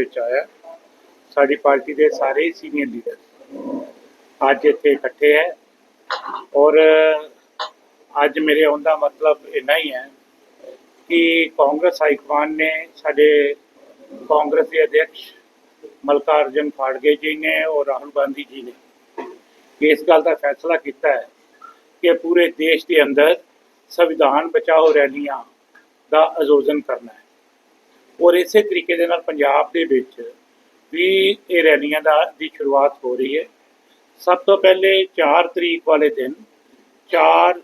ਵਿੱਚ ਆਇਆ। ਸਾਡੀ ਪਾਰਟੀ ਦੇ ਸਾਰੇ ਸੀਨੀਅਰ ਲੀਡਰ ਅੱਜ ਇੱਥੇ ਇਕੱਠੇ ਹੈ ਔਰ ਅੱਜ ਮੇਰੇ ਆਉਣ ਦਾ ਮਤਲਬ ਇੰਨਾ ਹੀ ਹੈ ਕਿ ਕਾਂਗਰਸ ਹਾਈਕਮਾਨ ਨੇ ਸਾਡੇ ਕਾਂਗਰਸ ਦੇ ਅਧਿਕਸ਼ ਮਲਕਾਰਜਨ ਖਾੜਗੇ ਜੀ ਨੇ ਔਰ ਰਾਹੁਲ ਗਾਂਧੀ ਜੀ ਨੇ। ਇਸ ਗੱਲ ਦਾ ਫੈਸਲਾ ਕੀਤਾ ਹੈ ਕਿ ਪੂਰੇ ਦੇਸ਼ ਦੇ ਅੰਦਰ ਸੰਵਿਧਾਨ ਬਚਾਓ ਰੈਲੀਆਂ ਦਾ ਆਯੋਜਨ ਕਰਨਾ ਹੈ। ਔਰ ਇਸੇ ਤਰੀਕੇ ਦੇ ਨਾਲ ਪੰਜਾਬ ਦੇ ਵਿੱਚ ਵੀ ਇਹ ਰੈਲੀਆਂ ਦਾ ਦੀ ਸ਼ੁਰੂਆਤ ਹੋ ਰਹੀ ਹੈ। ਸਭ ਤੋਂ ਪਹਿਲੇ 4 ਤਰੀਕ ਵਾਲੇ ਦਿਨ 4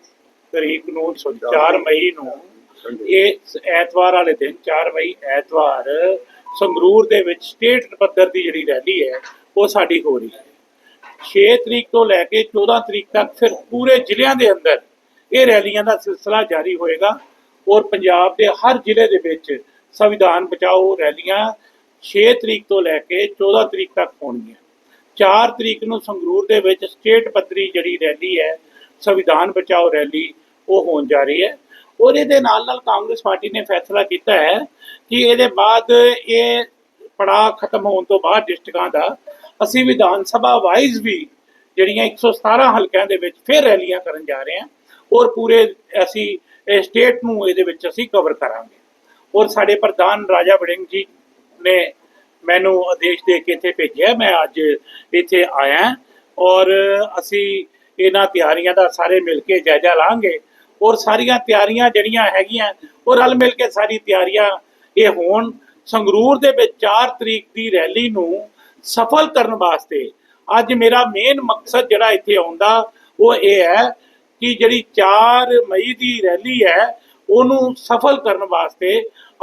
ਤਰੀਕ ਨੂੰ 4 ਮਈ ਨੂੰ ਇਹ ਐਤਵਾਰ ਵਾਲੇ ਦਿਨ 4 ਮਈ ਐਤਵਾਰ ਸੰਗਰੂਰ ਦੇ ਵਿੱਚ ਸਟੇਟ ਪੱਧਰ ਦੀ ਜਿਹੜੀ ਰੈਲੀ ਹੈ ਉਹ ਸਾਡੀ ਹੋ ਰਹੀ ਹੈ। 6 ਤਰੀਕ ਤੋਂ ਲੈ ਕੇ 14 ਤਰੀਕ ਤੱਕ ਫਿਰ ਪੂਰੇ ਜ਼ਿਲ੍ਹਿਆਂ ਦੇ ਅੰਦਰ ਇਹ ਰੈਲੀਆਂ ਦਾ ਸਿਲਸਿਲਾ ਜਾਰੀ ਹੋਏਗਾ ਔਰ ਪੰਜਾਬ ਦੇ ਹਰ ਜ਼ਿਲ੍ਹੇ ਦੇ ਵਿੱਚ ਸੰਵਿਧਾਨ ਬਚਾਓ ਰੈਲੀਆਂ 6 ਤਰੀਕ ਤੋਂ ਲੈ ਕੇ 14 ਤਰੀਕ ਤੱਕ ਹੋਣਗੀਆਂ। 4 ਤਰੀਕ ਨੂੰ ਸੰਗਰੂਰ ਦੇ ਵਿੱਚ ਸਟੇਟ ਪੱਧਰੀ ਜਿਹੜੀ ਰੈਲੀ ਹੈ, ਸੰਵਿਧਾਨ ਬਚਾਓ ਰੈਲੀ, ਉਹ ਹੋਣ ਜਾ ਰਹੀ ਹੈ। ਔਰ ਇਹਦੇ ਨਾਲ ਨਾਲ ਕਾਂਗਰਸ ਪਾਰਟੀ ਨੇ ਫੈਸਲਾ ਕੀਤਾ ਹੈ ਕਿ ਇਹਦੇ ਬਾਅਦ ਇਹ ਪੜਾਅ ਖਤਮ ਹੋਣ ਤੋਂ ਬਾਅਦ ਡਿਸਟ੍ਰਿਕਾਂ ਦਾ ਅਸੀਂ ਵਿਧਾਨ ਸਭਾ ਵਾਈਜ਼ ਵੀ ਜਿਹੜੀਆਂ 117 ਹਲਕਿਆਂ ਦੇ ਵਿੱਚ ਫਿਰ ਰੈਲੀਆਂ ਕਰਨ ਜਾ ਰਹੇ ਹਾਂ ਔਰ ਪੂਰੇ ਅਸੀਂ ਸਟੇਟ ਨੂੰ ਇਹਦੇ ਵਿੱਚ ਅਸੀਂ ਕਵਰ ਕਰਾਂਗੇ। ਔਰ ਸਾਡੇ ਪ੍ਰਧਾਨ ਰਾਜਾ ਵੜਿੰਗ ਜੀ ਨੇ ਮੈਨੂੰ ਆਦੇਸ਼ ਦੇ ਕੇ ਇੱਥੇ ਭੇਜਿਆ, ਮੈਂ ਅੱਜ ਇੱਥੇ ਆਇਆ ਔਰ ਅਸੀਂ ਇਹਨਾਂ ਤਿਆਰੀਆਂ ਦਾ ਸਾਰੇ ਮਿਲ ਕੇ ਜਾਇਜ਼ਾ ਲਾਂਗੇ ਔਰ ਸਾਰੀਆਂ ਤਿਆਰੀਆਂ ਜਿਹੜੀਆਂ ਹੈਗੀਆਂ ਉਹ ਰਲ ਮਿਲ ਕੇ ਸਾਰੀ ਤਿਆਰੀਆਂ ਇਹ ਹੋਣ, ਸੰਗਰੂਰ ਦੇ ਵਿੱਚ 4 ਤਰੀਕ ਦੀ ਰੈਲੀ ਨੂੰ ਸਫਲ ਕਰਨ ਵਾਸਤੇ ਅੱਜ ਮੇਰਾ ਮੇਨ ਮਕਸਦ ਜਿਹੜਾ ਇੱਥੇ ਆਉਂਦਾ ਉਹ ਇਹ ਹੈ ਕਿ ਜਿਹੜੀ 4 ਮਈ ਦੀ ਰੈਲੀ ਹੈ ਉਹਨੂੰ ਸਫਲ ਕਰਨ ਵਾਸਤੇ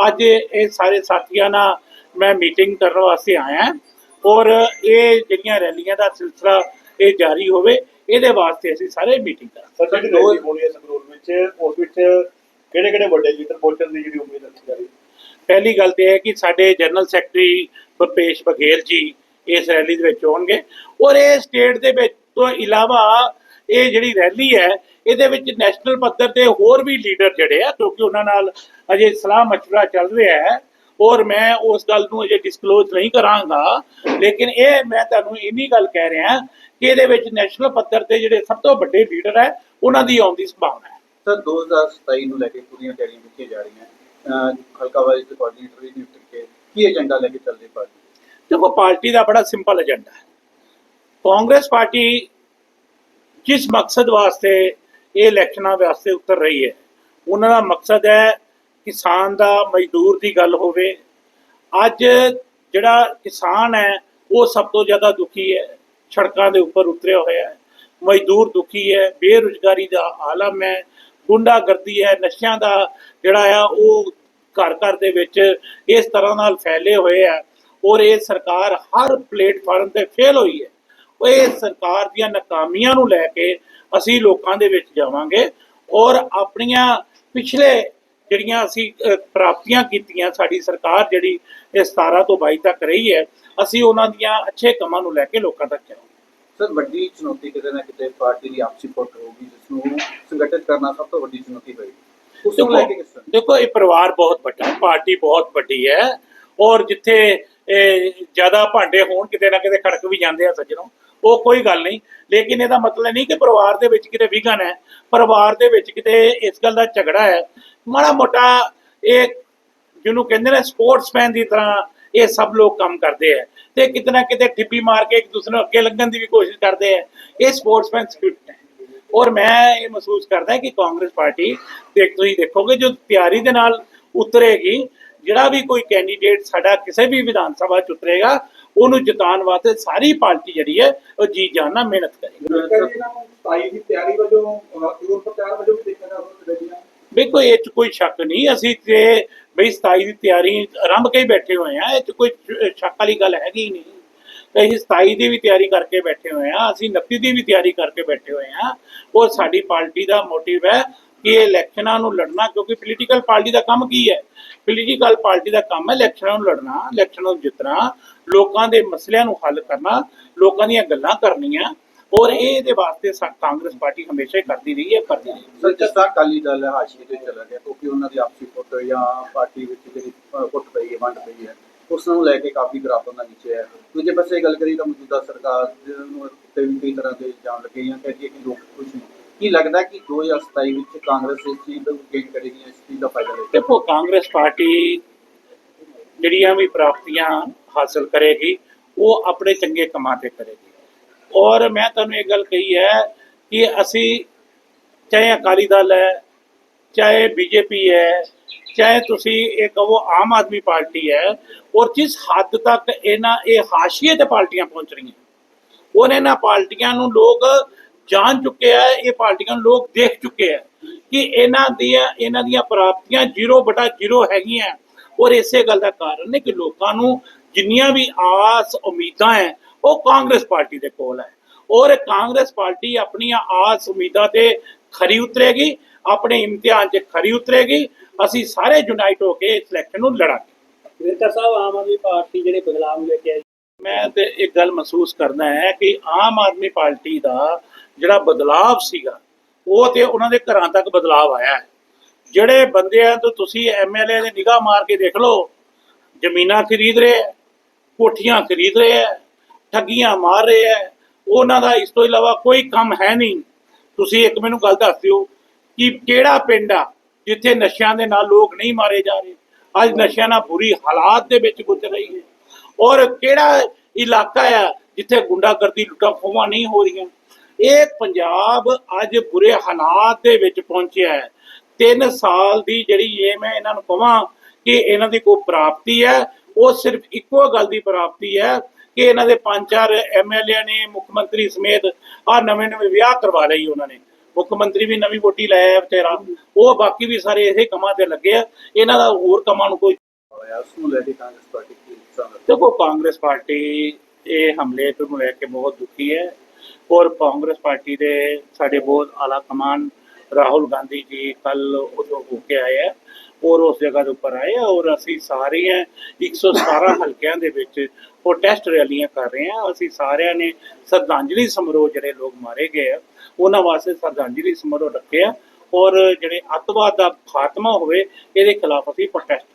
ਅੱਜ ਇਹ ਸਾਰੇ ਸਾਥੀਆਂ ਨਾਲ ਮੈਂ ਮੀਟਿੰਗ ਕਰਨ ਵਾਸਤੇ ਆਇਆ। ਔਰ ਇਹ ਜਿਹੜੀਆਂ ਰੈਲੀਆਂ ਦਾ ਸਿਲਸਿਲਾ ਇਹ ਜਾਰੀ ਹੋਵੇ ਇਹਦੇ ਵਾਸਤੇ ਅਸੀਂ ਸਾਰੇ ਮੀਟਿੰਗ ਕਰਾਂਗੇ। ਸਰ ਜਿਹੜੀ ਰੈਲੀ ਹੋਣੀ ਹੈ ਸੰਗਰੂਰ ਵਿੱਚ ਉਸ ਵਿੱਚ ਕਿਹੜੇ ਕਿਹੜੇ ਵੱਡੇ ਲੀਡਰ ਪਹੁੰਚਣ ਦੀ ਜਿਹੜੀ ਉਮੀਦ ਰੱਖੀ ਜਾ ਰਹੀ ਪਹਿਲੀ ਗੱਲ ਤੇ ਹੈ ਕਿ ਸਾਡੇ ਜਨਰਲ ਸੈਕਟਰੀ ਭੁਪੇਸ਼ ਬਘੇਲ ਜੀ ਇਸ ਰੈਲੀ ਦੇ ਵਿੱਚ ਹੋਣਗੇ ਔਰ ਇਹ ਸਟੇਟ ਦੇ ਵਿੱਚ ਤੋਂ ਇਲਾਵਾ ਇਹ ਜਿਹੜੀ ਰੈਲੀ ਹੈ ਇਹਦੇ ਵਿੱਚ ਨੈਸ਼ਨਲ ਪੱਧਰ ਤੇ ਹੋਰ ਵੀ ਲੀਡਰ ਜਿਹੜੇ ਆ ਕਿਉਂਕਿ ਉਹਨਾਂ ਨਾਲ ਅਜੇ ਸਲਾਹ ਮਸ਼ਵਰਾ ਚੱਲ ਰਿਹਾ ਹੈ ਔਰ ਮੈਂ ਉਸ ਗੱਲ ਨੂੰ ਅਜੇ ਡਿਸਕਲੋਜ਼ ਨਹੀਂ ਕਰਾਂਗਾ ਲੇਕਿਨ ਇਹ ਮੈਂ ਤੁਹਾਨੂੰ ਇੰਨੀ ਗੱਲ ਕਹਿ ਰਿਹਾ ਕਿ ਇਹਦੇ ਵਿੱਚ ਨੈਸ਼ਨਲ ਪੱਧਰ ਤੇ ਜਿਹੜੇ ਸਭ ਤੋਂ ਵੱਡੇ ਲੀਡਰ ਹੈ ਉਹਨਾਂ ਦੀ ਆਉਣ ਦੀ ਸੰਭਾਵਨਾ ਹੈ। ਸਰ 2027 ਨੂੰ ਲੈ ਕੇ ਪੂਰੀਆਂ ਤਿਆਰੀਆਂ ਕੀਤੀਆਂ ਜਾ ਰਹੀਆਂ ਹਲਕਾ ਵਾਈਜ਼ ਦੇ ਕੋਆਰਡੀਨੇਟਰ ਵੀ ਨਿਯੁਕਤ ਕੀਤੇ ਕੀ ਏਜੰਡਾ ਲੈ ਕੇ ਚੱਲਦੇ ਪਾਰਟੀ? ਦੇਖੋ ਪਾਰਟੀ ਦਾ ਬੜਾ ਸਿੰਪਲ ਏਜੰਡਾ ਹੈ। ਕਾਂਗਰਸ ਪਾਰਟੀ ਜਿਸ ਮਕਸਦ ਵਾਸਤੇ ਇਹ ਇਲੈਕਸ਼ਨਾਂ ਵਾਸਤੇ ਉਤਰ ਰਹੀ ਹੈ। ਉਹਨਾਂ ਦਾ ਮਕਸਦ ਹੈ ਕਿਸਾਨ ਦਾ ਮਜ਼ਦੂਰ ਦੀ ਗੱਲ ਹੋਵੇ। ਅੱਜ ਜਿਹੜਾ ਕਿਸਾਨ ਹੈ, ਉਹ ਸਭ ਤੋਂ ਜ਼ਿਆਦਾ ਦੁਖੀ ਹੈ। ਸੜਕਾਂ ਦੇ ਉੱਪਰ ਉਤਰਿਆ ਹੋਇਆ ਹੈ। ਮਜ਼ਦੂਰ ਦੁਖੀ ਹੈ, ਬੇਰੁਜ਼ਗਾਰੀ ਦਾ ਆਲਮ ਹੈ, ਗੁੰਡਾਗਰਦੀ ਹੈ, ਨਸ਼ਿਆਂ ਦਾ ਜਿਹੜਾ ਆ, ਉਹ ਘਰ ਘਰ ਦੇ ਵਿੱਚ ਇਸ ਤਰ੍ਹਾਂ ਨਾਲ ਫੈਲੇ ਹੋਏ ਆ ਔਰ ਇਹ ਸਰਕਾਰ ਹਰ ਪਲੇਟਫਾਰਮ ਤੇ ਫੇਲ ਹੋਈ ਹੈ। ਇਹ ਸਰਕਾਰ ਦੀਆਂ ਨਾਕਾਮੀਆਂ ਨੂੰ ਲੈ ਕੇ ਅਸੀਂ ਲੋਕਾਂ ਦੇ ਵਿੱਚ ਜਾਵਾਂਗੇ ਔਰ ਆਪਣੀਆਂ ਪਿਛਲੇ ਜਿਹੜੀਆਂ ਅਸੀਂ ਪ੍ਰਾਪਤੀਆਂ ਕੀਤੀਆਂ ਸਾਡੀ ਸਰਕਾਰ ਜਿਹੜੀ ਇਹ 17 ਤੋਂ 22 ਤੱਕ ਰਹੀ ਹੈ ਅਸੀਂ ਉਹਨਾਂ ਦੀਆਂ ਅੱਛੇ ਕੰਮਾਂ ਨੂੰ ਲੈ ਕੇ ਲੋਕਾਂ ਤੱਕ ਜਾਵਾਂਗੇ। ਸਰ ਵੱਡੀ ਚੁਣੌਤੀ ਕਿਤੇ ਨਾ ਕਿਤੇ ਪਾਰਟੀ ਦੀ ਆਪਸੀ ਫੁੱਟ ਹੋਊਗੀ ਜਿਸ ਨੂੰ ਸੰਗਠਿਤ ਕਰਨਾ ਸਭ ਤੋਂ ਵੱਡੀ ਚੁਣੌਤੀ ਹੋਏਗੀ। ਉਸ ਨੂੰ ਲੈ ਕੇ ਕਿਸ ਤਰ੍ਹਾਂ? ਦੇਖੋ ਇਹ ਪਰਿਵਾਰ ਬਹੁਤ ਵੱਡਾ ਹੈ ਪਾਰਟੀ ਬਹੁਤ ਵੱਡੀ ਹੈ ਔਰ ਜਿੱਥੇ ਇਹ ਜ਼ਿਆਦਾ ਭਾਂਡੇ ਹੋਣ ਕਿਤੇ ਨਾ ਕਿਤੇ ਖੜਕ ਵੀ ਜਾਂਦੇ ਆ ਸੱਜਣੋਂ। ਉਹ ਕੋਈ ਗੱਲ ਨਹੀਂ। ਲੇਕਿਨ ਇਹਦਾ ਮਤਲਬ ਨਹੀਂ ਕਿ ਪਰਿਵਾਰ ਦੇ ਵਿੱਚ ਕਿਤੇ ਵਿਘਨ ਹੈ। ਪਰਿਵਾਰ ਦੇ ਵਿੱਚ ਕਿਤੇ ਇਸ ਗੱਲ ਦਾ ਝਗੜਾ ਹੈ। ਮਾੜਾ ਮੋਟਾ ਇਹ ਜਿਹਨੂੰ ਕਹਿੰਦੇ ਨੇ ਸਪੋਰਟਸਮੈਨ ਦੀ ਤਰ੍ਹਾਂ ਇਹ ਸਭ ਲੋਕ ਕੰਮ ਕਰਦੇ ਆ ਤੇ ਕਿਤੇ ਕਿਤੇ ਠਿੱਪੀ ਮਾਰ ਕੇ ਇੱਕ ਦੂਸਰੇ ਨੂੰ ਅੱਗੇ ਲੱਗਣ ਦੀ ਵੀ ਕੋਸ਼ਿਸ਼ ਕਰਦੇ ਆ ਇਹ ਸਪੋਰਟਸਮੈਨ ਸਪਿਰਿਟ ਹੈ। ਔਰ ਮੈਂ ਇਹ ਮਹਿਸੂਸ ਕਰਦਾ ਕਿ ਕਾਂਗਰਸ ਪਾਰਟੀ ਤੇ ਤੁਸੀਂ ਦੇਖੋਗੇ ਜੋ ਤਿਆਰੀ ਦੇ ਨਾਲ ਉਤਰੇਗੀ, ਜਿਹੜਾ ਵੀ ਕੋਈ ਕੈਂਡੀਡੇਟ ਸਾਡਾ ਕਿਸੇ ਵੀ ਵਿਧਾਨ ਸਭਾ ਚ ਉਤਰੇਗਾ ਉਹਨੂੰ ਜਿਤਾਉਣ ਵਾਸਤੇ ਸਾਰੀ ਪਾਰਟੀ ਜਿਹੜੀ ਹੈ ਉਹ ਜੀ ਜਾਨ ਨਾਲ ਮਿਹਨਤ ਕਰੇਗੀ। ਸਤਾਈ ਦੀ ਤਿਆਰੀ ਵਜੋਂ ਦੂਰ ਪ੍ਰਚਾਰ ਵਜੋਂ ਦੇਖਿਆ ਜਾ ਸਕਦਾ ਵੇਖੋ ਇਹ ਚ ਕੋਈ ਸ਼ੱਕ ਨਹੀਂ ਅਸੀਂ ਤੇ ਬਈ 27 ਦੀ ਤਿਆਰੀ ਆਰੰਭ ਕੇ ਹੀ ਬੈਠੇ ਹੋਏ ਆ ਇਹ ਚ ਕੋਈ ਸ਼ੱਕ ਵਾਲੀ ਗੱਲ ਹੈਗੀ ਨਹੀਂ। ਤੇ ਅਸੀਂ 27 ਦੀ ਵੀ ਤਿਆਰੀ ਕਰਕੇ ਬੈਠੇ ਹੋਏ ਆ ਅਸੀਂ 29 ਦੀ ਵੀ ਤਿਆਰੀ ਕਰਕੇ ਬੈਠੇ ਹੋਏ ਆ ਔਰ ਸਾਡੀ ਪਾਰਟੀ ਦਾ ਮੋਟਿਵ ਹੈ ਕਿ ਇਹ ਇਲੈਕਸ਼ਨਾਂ ਨੂੰ ਲੜਨਾ ਕਿਉਂਕਿ ਪੋਲੀਟੀਕਲ ਪਾਰਟੀ ਦਾ ਕੰਮ ਕੀ ਹੈ? ਪੋਲੀਟੀਕਲ ਪਾਰਟੀ ਦਾ ਕੰਮ ਹੈ ਇਲੈਕਸ਼ਨਾਂ ਨੂੰ ਲੜਨਾ ਇਲੈਕਸ਼ਨਾਂ ਨੂੰ ਜਿੱਤਣਾ, ਲੋਕਾਂ ਦੇ ਮਸਲਿਆਂ ਨੂੰ ਹੱਲ ਕਰਨਾ, ਲੋਕਾਂ ਦੀਆਂ ਗੱਲਾਂ ਕਰਨੀਆਂ, ਔਰ ਇਹ ਇਹਦੇ ਵਾਸਤੇ ਕਾਂਗਰਸ ਪਾਰਟੀ ਹਮੇਸ਼ਾ ਹੀ ਕਰਦੀ ਰਹੀ ਹੈ, ਕਰਦੀ ਰਹੀ ਸਰ, ਜਿਸ ਤਰ੍ਹਾਂ ਅਕਾਲੀ ਦਲ ਹਾਸ਼ੀਏ ਤੇ ਚਲਾ ਗਿਆ ਕਿਉਂਕਿ ਉਹਨਾਂ ਦੀ ਆਪਸੀ ਫੁੱਟ ਜਾਂ ਪਾਰਟੀ ਵਿੱਚ ਜਿਹੜੀ ਫੁੱਟ ਪਈ ਹੈ, ਵੰਡ ਪਈ ਹੈ, ਉਸ ਨੂੰ ਲੈ ਕੇ ਕਾਫੀ ਗਰਾਫਾਂ ਦਾ ਨੀਚੇ ਹੈ। ਦੂਜੇ ਪਾਸੇ ਗੱਲ ਕਰੀ ਤਾਂ ਮੌਜੂਦਾ ਸਰਕਾਰ ਨੂੰ ਉੱਤੇ ਵੀ ਕਈ ਤਰ੍ਹਾਂ ਦੇ ਇਲਜ਼ਾਮ ਲੱਗੇ ਜਾਂ ਕਹਿੰਦੀ ਹੈ ਕਿ ਲੋਕ ਖੁਸ਼ ਨਹੀਂ ਕੀ ਲੱਗਦਾ ਕਿ 2027 ਵਿੱਚ ਕਾਂਗਰਸ ਇਸ ਚੀਜ਼ ਨੂੰ ਗੇਨ ਕਰੇਗੀ ਇਸ ਚੀਜ਼ ਦਾ ਫਾਇਦਾ ਲਏਗੀ? ਦੇਖੋ, ਕਾਂਗਰਸ ਪਾਰਟੀ ਜਿਹੜੀਆਂ ਵੀ ਪ੍ਰਾਪਤੀਆਂ ਹਾਸਲ ਕਰੇਗੀ, ਉਹ ਆਪਣੇ ਚੰਗੇ ਕੰਮਾਂ ਤੇ ਕਰੇਗੀ। ਔਰ ਮੈਂ ਤੁਹਾਨੂੰ ਇਹ ਗੱਲ ਕਹੀ ਹੈ ਕਿ ਅਸੀਂ ਚਾਹੇ ਅਕਾਲੀ ਦਲ ਹੈ, ਚਾਹੇ ਬੀਜੇਪੀ ਹੈ, ਚਾਹੇ ਤੁਸੀਂ ਇਹ ਕਹੋ ਆਮ ਆਦਮੀ ਪਾਰਟੀ ਹੈ, ਔਰ ਜਿਸ ਹੱਦ ਤੱਕ ਇਹਨਾਂ ਇਹ ਹਾਸ਼ੀਏ ਤੇ ਪਾਰਟੀਆਂ ਪਹੁੰਚ ਰਹੀਆਂ ਉਹਨਾਂ ਇਹਨਾਂ ਪਾਰਟੀਆਂ ਨੂੰ ਲੋਕ ਜਾਣ ਚੁੱਕੇ ਆ ਇਹ ਪਾਰਟੀਆਂ ਨੂੰ ਲੋਕ ਦੇਖ ਚੁੱਕੇ ਆ ਕਿ ਇਹਨਾਂ ਦੀਆਂ ਇਹਨਾਂ ਦੀਆਂ ਪ੍ਰਾਪਤੀਆਂ 0/0 ਹੈਗੀਆਂ। ਔਰ ਇਸੇ ਗੱਲ ਦਾ ਕਾਰਨ ਹੈ ਕਿ ਲੋਕਾਂ ਨੂੰ ਜਿੰਨੀਆਂ ਵੀ ਆਸ ਉਮੀਦਾਂ ਹੈ ਉਹ ਕਾਂਗਰਸ ਪਾਰਟੀ ਦੇ ਕੋਲ ਹੈ ਔਰ ਕਾਂਗਰਸ ਪਾਰਟੀ ਆਪਣੀਆਂ ਆਸ ਉਮੀਦਾਂ ਤੇ ਖਰੀ ਉਤਰੇਗੀ ਆਪਣੇ ਇਮਤਿਹਾਨ 'ਚ ਖਰੀ ਉਤਰੇਗੀ ਅਸੀਂ ਸਾਰੇ ਯੂਨਾਈਟ ਹੋ ਕੇ ਇਸ ਇਲੈਕਸ਼ਨ ਨੂੰ ਲੜਾਂਗੇ। ਵਿਰਕਰ ਸਾਹਿਬ ਆਮ ਆਦਮੀ ਪਾਰਟੀ ਜਿਹੜੇ ਬਦਲਾਅ ਲੈ ਕੇ ਆਈ। ਮੈਂ ਤੇ ਇੱਕ ਗੱਲ ਮਹਿਸੂਸ ਕਰਦਾ ਹੈ ਕਿ ਆਮ ਆਦਮੀ ਪਾਰਟੀ ਦਾ ਜਿਹੜਾ ਬਦਲਾਵ ਸੀਗਾ, ਉਹ ਤੇ ਉਹਨਾਂ ਦੇ ਘਰਾਂ ਤੱਕ ਬਦਲਾਵ ਆਇਆ ਹੈ। ਜਿਹੜੇ ਬੰਦਿਆਂ ਤੋਂ ਤੁਸੀਂ ਐਮਐਲਏ ਦੇ ਨਿਗਾਹ ਮਾਰ ਕੇ ਦੇਖ ਲਓ, ਜ਼ਮੀਨਾਂ ਖਰੀਦ ਰਹੇ ਹੈ, ਕੋਠੀਆਂ ਖਰੀਦ ਰਹੇ ਹੈ, ਠੱਗੀਆਂ ਮਾਰ ਰਹੇ ਹੈ, ਉਹਨਾਂ ਦਾ ਇਸ ਤੋਂ ਇਲਾਵਾ ਕੋਈ ਕੰਮ ਹੈ ਨਹੀਂ। ਤੁਸੀਂ ਇੱਕ ਮੈਨੂੰ ਗੱਲ ਦੱਸ ਦਿਓ ਕਿ ਕਿਹੜਾ ਪਿੰਡ ਆ ਜਿੱਥੇ ਨਸ਼ਿਆਂ ਦੇ ਨਾਲ ਲੋਕ ਨਹੀਂ ਮਾਰੇ ਜਾ ਰਹੇ? ਅੱਜ ਨਸ਼ਿਆਂ ਨਾਲ ਬੁਰੀ ਹਾਲਾਤ ਦੇ ਵਿੱਚ ਗੁਜ਼ਰ ਰਹੀ ਹੈ। ਔਰ ਕਿਹੜਾ ਇਲਾਕਾ ਆ ਜਿੱਥੇ ਗੁੰਡਾਗਰਦੀ ਲੁੱਟਾਂ ਖੋਹਾਂ ਨਹੀਂ ਹੋ ਰਹੀਆਂ? ਇਹ ਪੰਜਾਬ ਅੱਜ ਬੁਰੇ ਹਾਲਾਤ ਦੇ ਵਿੱਚ ਪਹੁੰਚਿਆ ਹੈ। 3 ਸਾਲ ਦੀ ਜਿਹੜੀ ਇਹ ਮੈਂ ਇਹਨਾਂ ਨੂੰ ਕਹਾਂ ਕਿ ਇਹਨਾਂ ਦੀ ਕੋਈ ਪ੍ਰਾਪਤੀ ਹੈ ਉਹ ਸਿਰਫ ਇੱਕੋ ਗੱਲ ਦੀ ਪ੍ਰਾਪਤੀ ਹੈ ਕਿ ਇਹਨਾਂ ਦੇ ਪੰਜ ਚਾਰ ਐਮਐਲਏ ਨੇ ਮੁੱਖ ਮੰਤਰੀ ਸਮੇਤ ਆ ਨਵੇਂ ਨਵੇਂ ਵਿਆਹ ਕਰਵਾ ਲਈ ਉਹਨਾਂ ਨੇ। ਮੁੱਖ ਮੰਤਰੀ ਵੀ ਨਵੀਂ ਵੋਟੀ ਲਾਇਆ ਵਿਚਾਰਾ। ਉਹ ਬਾਕੀ ਵੀ ਸਾਰੇ ਇਸੇ ਕੰਮਾਂ ਤੇ ਲੱਗੇ ਆ। ਇਹਨਾਂ ਦਾ ਹੋਰ ਕੰਮਾਂ ਨੂੰ ਕੋਈ ਦੇਖੋ ਕਾਂਗਰਸ ਪਾਰਟੀ ਇਹ ਹਮਲੇ ਤੋਂ ਲੈ ਕੇ ਬਹੁਤ ਦੁਖੀ ਹੈ। ਔਰ ਕਾਂਗਰਸ ਪਾਰਟੀ ਦੇ ਸਾਡੇ ਬਹੁਤ ਆਲਾ ਕਮਾਨ ਰਾਹੁਲ ਗਾਂਧੀ ਜੀ ਕੱਲ ਉਦੋਂ ਹੋ ਕੇ ਆਏ ਹੈ ਔਰ ਉਸ ਜਗ੍ਹਾ ਦੇ ਉੱਪਰ ਆਏ ਹੈ ਔਰ ਅਸੀਂ ਸਾਰੇ 117 ਹਲਕਿਆਂ ਦੇ ਵਿੱਚ ਪ੍ਰੋਟੈਸਟ ਰੈਲੀਆਂ ਕਰ ਰਹੇ ਆ। ਅਸੀਂ ਸਾਰਿਆਂ ਨੇ ਸ਼ਰਧਾਂਜਲੀ ਸਮਾਰੋਹ ਜਿਹੜੇ ਲੋਕ ਮਾਰੇ ਗਏ ਆ, ਉਹਨਾਂ ਵਾਸਤੇ ਸ਼ਰਧਾਂਜਲੀ ਸਮਾਰੋਹ ਰੱਖੇ ਆ ਔਰ ਜਿਹੜੇ ਅੱਤਵਾਦ ਦਾ ਖਾਤਮਾ ਹੋਵੇ, ਇਹਦੇ ਖਿਲਾਫ ਅਸੀਂ ਪ੍ਰੋਟੈਸਟ